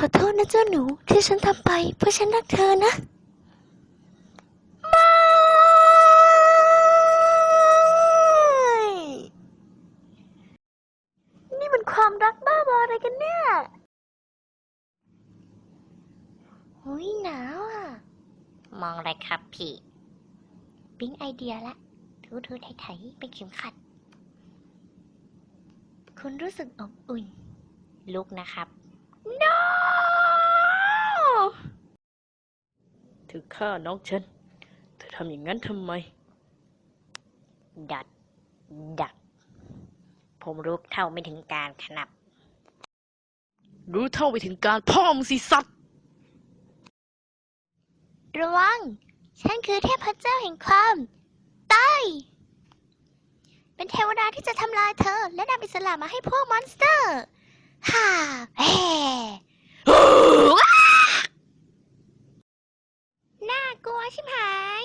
ขอโทษนะเจ้าหนูที่ฉันทำไป เพราะฉันรักเธอนะไม่นี่มันความรักบ้าบออะไรกันเนี่ยหุยหนาวอะ มองอะไรครับพี่ ปิ๊งไอเดียละทูทูไถไถเป็นเข็มขัด คุณรู้สึกอบอุ่น ลุกนะครับ no เธอฆ่าน้องฉัน เธอทำอย่างนั้นทำไม ดัด ดัก ผมรู้เท่าไม่ถึงการขนับ รู้เท่าไปถึงการพ่อมึงสิสัตว์ระวัง ฉันคือเทพเจ้าแห่งความตายเป็นเทวดาที่จะทำลายเธอ และนำอิสระมาให้พวกมอนสเตอร์ ฮ่าแฮ่น่ากลัวชิบหาย